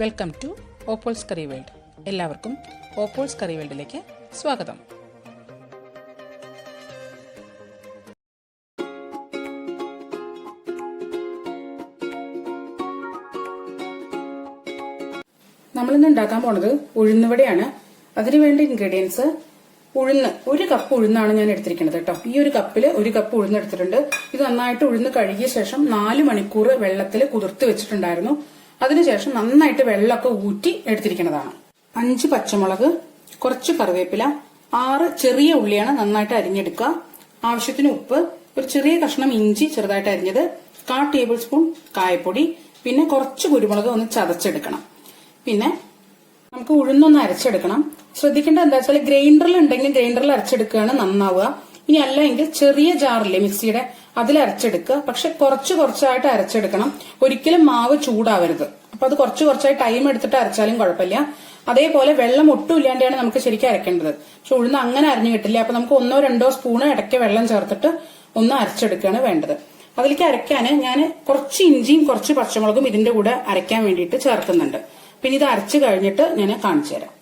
Welcome to Oppol's curry world. എല്ലാവർക്കും ഓപ്പോൾസ് കറി വേൾഡിലേക്ക് സ്വാഗതം. നമ്മളിന്ന് ഉണ്ടാക്കാൻ പോണത് ഉഴുന്നുവടയാണ് അതിനുവേണ്ട ഇൻഗ്രീഡിയൻസ് ഉഴുന്ന് ഒരു കപ്പ് ഉഴുന്നാണ് ഞാൻ എടുത്തിരിക്കുന്നത് കേട്ടോ. ഈ ഒരു കപ്പിൽ ഒരു കപ്പ് ഉഴുന്ന് എടുത്തിട്ടുണ്ട്. ഇത് നന്നായിട്ട് ഉഴുന്ന് കഴുകിയ ശേഷം നാല് മണിക്കൂർ വെള്ളത്തിൽ കുതിർത്ത് വെച്ചിട്ടുണ്ടായിരുന്നു. അതിനുശേഷം നന്നായിട്ട് വെള്ളമൊക്കെ ഊറ്റി എടുത്തിരിക്കുന്നതാണ്. അഞ്ച് പച്ചമുളക് കുറച്ച് കറിവേപ്പില ആറ് ചെറിയ ഉള്ളിയാണ് നന്നായിട്ട് അരിഞ്ഞെടുക്കുക. ആവശ്യത്തിന് ഉപ്പ് ഒരു ചെറിയ കഷ്ണം ഇഞ്ചി ചെറുതായിട്ട് അരിഞ്ഞത് കാ ടേബിൾ സ്പൂൺ കായപ്പൊടി പിന്നെ കുറച്ച് കുരുമുളക് ഒന്ന് ചതച്ചെടുക്കണം. പിന്നെ നമുക്ക് ഉഴുന്നൊന്ന് അരച്ചെടുക്കണം. ശ്രദ്ധിക്കേണ്ട എന്താ വെച്ചാൽ ഗ്രൈൻഡറിൽ ഉണ്ടെങ്കിൽ ഗ്രൈൻഡറിൽ അരച്ചെടുക്കുകയാണ് നന്നാവുക. ഇനി അല്ല എങ്കിൽ ചെറിയ ജാറില്ലേ മിക്സിയുടെ അതിൽ അരച്ചെടുക്കുക പക്ഷെ കുറച്ച് കുറച്ചായിട്ട് അരച്ചെടുക്കണം. ഒരിക്കലും മാവ് ചൂടാവരുത്. അപ്പൊ അത് കുറച്ച് കുറച്ചായി ടൈം എടുത്തിട്ട് അരച്ചാലും കുഴപ്പമില്ല. അതേപോലെ വെള്ളം ഒട്ടും ഇല്ലാണ്ടാണ് നമുക്ക് ശരിക്കും അരക്കേണ്ടത്. പക്ഷെ ഉഴുന്ന് അങ്ങനെ അരഞ്ഞു കിട്ടില്ല. അപ്പൊ നമുക്ക് ഒന്നോ രണ്ടോ സ്പൂണ് ഇടയ്ക്ക് വെള്ളം ചേർത്തിട്ട് ഒന്ന് അരച്ചെടുക്കുകയാണ് വേണ്ടത്. അതിലേക്ക് അരയ്ക്കാൻ ഞാൻ കുറച്ച് ഇഞ്ചിയും കുറച്ച് പച്ചമുളകും ഇതിന്റെ കൂടെ അരയ്ക്കാൻ വേണ്ടിയിട്ട് ചേർക്കുന്നുണ്ട്. പിന്നെ ഇത് അരച്ചു കഴിഞ്ഞിട്ട് ഞാൻ കാണിച്ചു തരാം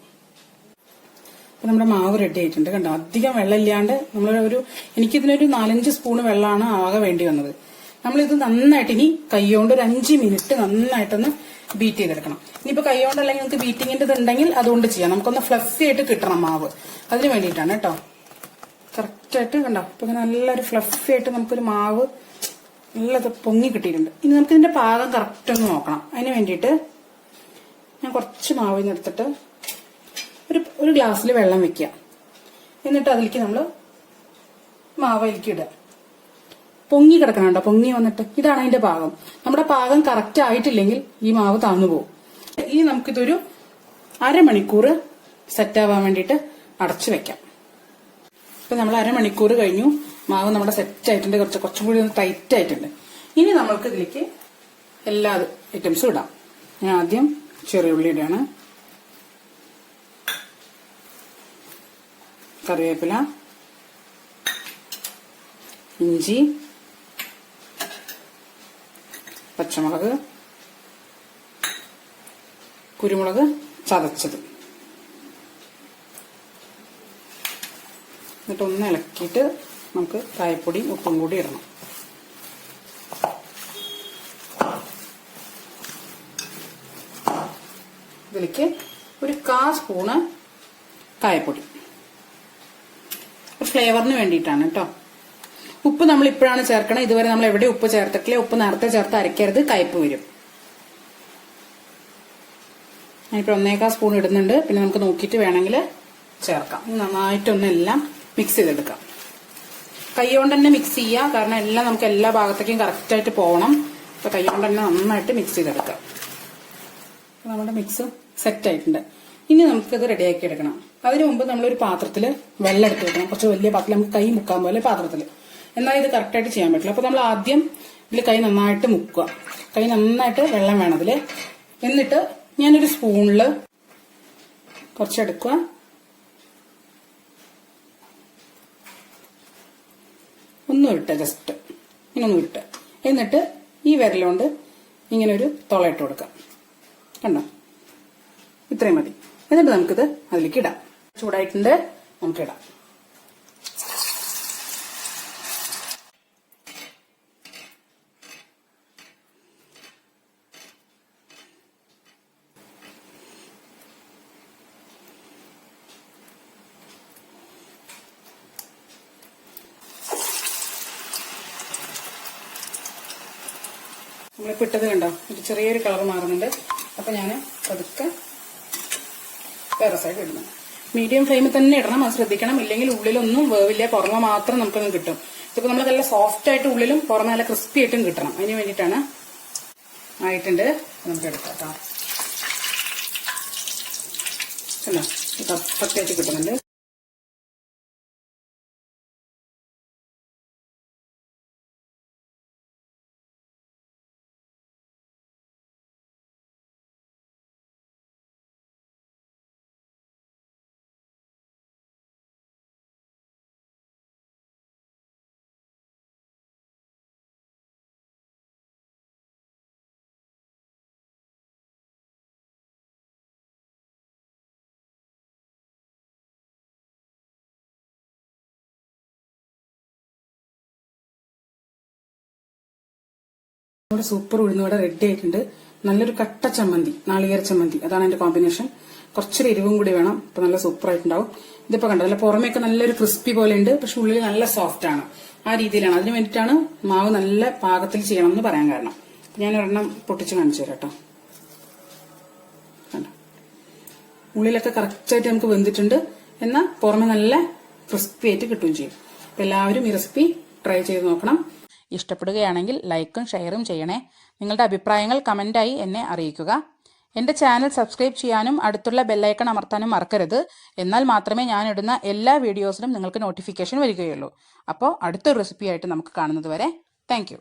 അപ്പൊ നമ്മുടെ മാവ് റെഡി ആയിട്ടുണ്ട്. കണ്ടോ? അധികം വെള്ളം ഇല്ലാണ്ട് നമ്മൾ ഒരു എനിക്കിതിനൊരു നാലഞ്ച് സ്പൂണ് വെള്ളമാണ് ആകെ വേണ്ടി വന്നത്. നമ്മളിത് നന്നായിട്ട് ഇനി കൈകൊണ്ട് ഒരു അഞ്ച് മിനിറ്റ് നന്നായിട്ടൊന്ന് ബീറ്റ് ചെയ്തെടുക്കണം. ഇനിയിപ്പോ കൈകൊണ്ട് അല്ലെങ്കിൽ നിങ്ങൾക്ക് ബീറ്റിങ്ങിന്റെ ഉണ്ടെങ്കിൽ അതുകൊണ്ട് ചെയ്യാം. നമുക്കൊന്ന് ഫ്ലഫി ആയിട്ട് കിട്ടണം മാവ്. അതിന് വേണ്ടിയിട്ടാണ് കേട്ടോ. കറക്റ്റ് ആയിട്ട് കണ്ടോ? ഇപ്പൊ നല്ലൊരു ഫ്ലഫി ആയിട്ട് നമുക്കൊരു മാവ് നല്ലത് പൊങ്ങി കിട്ടിയിട്ടുണ്ട്. ഇനി നമുക്ക് ഇതിന്റെ പാകം കറക്റ്റ് ഒന്ന് നോക്കണം. അതിന് വേണ്ടിയിട്ട് ഞാൻ കുറച്ച് മാവിൽ നിന്ന് എടുത്തിട്ട് ഒരു ഒരു ഗ്ലാസ്സിൽ വെള്ളം വെക്കുക. എന്നിട്ട് അതിലേക്ക് നമ്മൾ മാവ് അതിലേക്ക് ഇടുക. പൊങ്ങി കിടക്കണം കേട്ടോ. പൊങ്ങി വന്നിട്ട് ഇതാണ് അതിന്റെ പാകം. നമ്മുടെ പാകം കറക്റ്റ് ആയിട്ടില്ലെങ്കിൽ ഈ മാവ് താന്നു പോകും. ഇനി നമുക്കിതൊരു അരമണിക്കൂർ സെറ്റാവാൻ വേണ്ടിയിട്ട് അടച്ചു വെക്കാം. ഇപ്പൊ നമ്മൾ അരമണിക്കൂർ കഴിഞ്ഞു. മാവ് നമ്മുടെ സെറ്റ് ആയിട്ടുണ്ട്. കുറച്ച് കുറച്ചും കൂടി ഒന്ന് ടൈറ്റ് ആയിട്ടുണ്ട്. ഇനി നമ്മൾക്ക് ഇതിലേക്ക് എല്ലാ ഐറ്റംസും ഇടാം. ഞാൻ ആദ്യം ചെറിയ ഉള്ളി ഇടുകയാണ്. കറിവേപ്പില ഇഞ്ചി പച്ചമുളക് കുരുമുളക് ചതച്ചത്. എന്നിട്ട് ഒന്ന് ഇളക്കിയിട്ട് നമുക്ക് കായപ്പൊടി ഉപ്പും കൂടി ഇടണം. ഇതിലേക്ക് ഒരു കാ സ്പൂണ് കായപ്പൊടി. ഫ്ലേവറിന് വേണ്ടിയിട്ടാണ് കേട്ടോ ഉപ്പ് നമ്മൾ ഇപ്പോഴാണ് ചേർക്കണം. ഇതുവരെ നമ്മൾ എവിടെ ഉപ്പ് ചേർത്തിട്ടില്ല. ഉപ്പ് നേരത്തെ ചേർത്ത് അരയ്ക്കരുത്. കയ്പ് വരും. ഞാനിപ്പോൾ ഒന്നേക്കാ സ്പൂൺ ഇടുന്നുണ്ട്. പിന്നെ നമുക്ക് നോക്കിയിട്ട് വേണമെങ്കിൽ ചേർക്കാം. നന്നായിട്ടൊന്നെല്ലാം മിക്സ് ചെയ്തെടുക്കാം. കൈ കൊണ്ട് തന്നെ മിക്സ് ചെയ്യുക കാരണം എല്ലാം നമുക്ക് എല്ലാ ഭാഗത്തേക്കും കറക്റ്റായിട്ട് പോകണം. അപ്പോൾ കൈ കൊണ്ട് തന്നെ നന്നായിട്ട് മിക്സ് ചെയ്തെടുക്കാം. നമ്മുടെ മിക്സ് സെറ്റ് ആയിട്ടുണ്ട്. ഇനി നമുക്കിത് റെഡിയാക്കി എടുക്കണം. അതിനു മുമ്പ് നമ്മളൊരു പാത്രത്തിൽ വെള്ളം എടുത്ത് വെക്കണം. കുറച്ച് വലിയ പാത്രത്തിൽ നമുക്ക് കൈ മുക്കാൻ പോലെ പാത്രത്തിൽ എന്നാൽ ഇത് കറക്റ്റായിട്ട് ചെയ്യാൻ പറ്റില്ല. അപ്പൊ നമ്മൾ ആദ്യം ഇതിൽ കൈ നന്നായിട്ട് മുക്കുക. കൈ നന്നായിട്ട് വെള്ളം വേണം അതിൽ എന്നിട്ട് ഞാനൊരു സ്പൂണിൽ കുറച്ചെടുക്കുക ഒന്നും ഇട്ട് ജസ്റ്റ് ഇങ്ങനെ ഒന്ന് ഇട്ട് എന്നിട്ട് ഈ വിരലുകൊണ്ട് ഇങ്ങനെ ഒരു തുളയിട്ട് കൊടുക്കാം കണ്ടോ? ഇത്രയും മതി. എന്നിട്ട് നമുക്കിത് അതിലേക്ക് ഇടാം. ചൂടായിട്ടുണ്ട്. നമുക്കിടാം നമ്മളിപ്പോൾ ഇട്ടത് കണ്ടോ? ഒരു ചെറിയൊരു കളർ മാറുന്നുണ്ട്. അപ്പൊ ഞാൻ പതുക്കെ വേറെ സൈഡ് ഇടുന്നു. മീഡിയം ഫ്ലെയിമിൽ തന്നെ ഇടണം അത് ശ്രദ്ധിക്കണം. ഇല്ലെങ്കിൽ ഉള്ളിലൊന്നും വേവില്ല പുറമെ മാത്രം നമുക്കൊന്ന് കിട്ടും. ഇതിപ്പോ നമ്മൾ നല്ല സോഫ്റ്റ് ആയിട്ട് ഉള്ളിലും പുറമെ നല്ല ക്രിസ്പി ആയിട്ടും കിട്ടണം. അതിന് വേണ്ടിയിട്ടാണ് ആയിട്ടുണ്ട്. നമുക്ക് എടുക്കാം കേട്ടോ കണ്ടോ? കിട്ടുന്നുണ്ട്. നമ്മുടെ സൂപ്പർ ഉഴുന്നുവട റെഡി ആയിട്ടുണ്ട്. നല്ലൊരു കട്ട ചമ്മന്തി നാളികേര ചമ്മന്തി. അതാണ് അതിന്റെ കോമ്പിനേഷൻ കുറച്ചൊരു എരിവും കൂടി വേണം. അപ്പൊ നല്ല സൂപ്പർ ആയിട്ടുണ്ടാവും. ഇതിപ്പോ കണ്ടോ അല്ല പുറമേക്ക് നല്ലൊരു ക്രിസ്പി പോലെ ഉണ്ട് പക്ഷെ ഉള്ളിൽ നല്ല സോഫ്റ്റ് ആണ്. ആ രീതിയിലാണ്. അതിന് വേണ്ടിയിട്ടാണ് മാവ് നല്ല പാകത്തിൽ ചെയ്യണം എന്ന് പറയാൻ കാരണം. ഞാൻ ഒരെണ്ണം പൊട്ടിച്ച് കാണിച്ചു തരാം കേട്ടോ. ഉള്ളിലൊക്കെ കറക്റ്റായിട്ട് നമുക്ക് വെന്തിട്ടുണ്ട്. എന്നാൽ പുറമെ നല്ല ക്രിസ്പി ആയിട്ട് കിട്ടുകയും ചെയ്യും. എല്ലാവരും ഈ റെസിപ്പി ട്രൈ ചെയ്ത് നോക്കണം. ഇഷ്ടപ്പെടുകയാണെങ്കിൽ ലൈക്കും ഷെയറും ചെയ്യണേ. നിങ്ങളുടെ അഭിപ്രായങ്ങൾ കമന്റായി എന്നെ അറിയിക്കുക. എന്റെ ചാനൽ സബ്സ്ക്രൈബ് ചെയ്യാനും അടുത്തുള്ള ബെല്ലൈക്കൺ അമർത്താനും മറക്കരുത്. എന്നാൽ മാത്രമേ ഞാൻ ഇടുന്ന എല്ലാ വീഡിയോസിനും നിങ്ങൾക്ക് നോട്ടിഫിക്കേഷൻ വരികയുള്ളൂ. അപ്പോൾ അടുത്തൊരു റെസിപ്പിയായിട്ട് നമുക്ക് കാണുന്നത് വരെ. താങ്ക്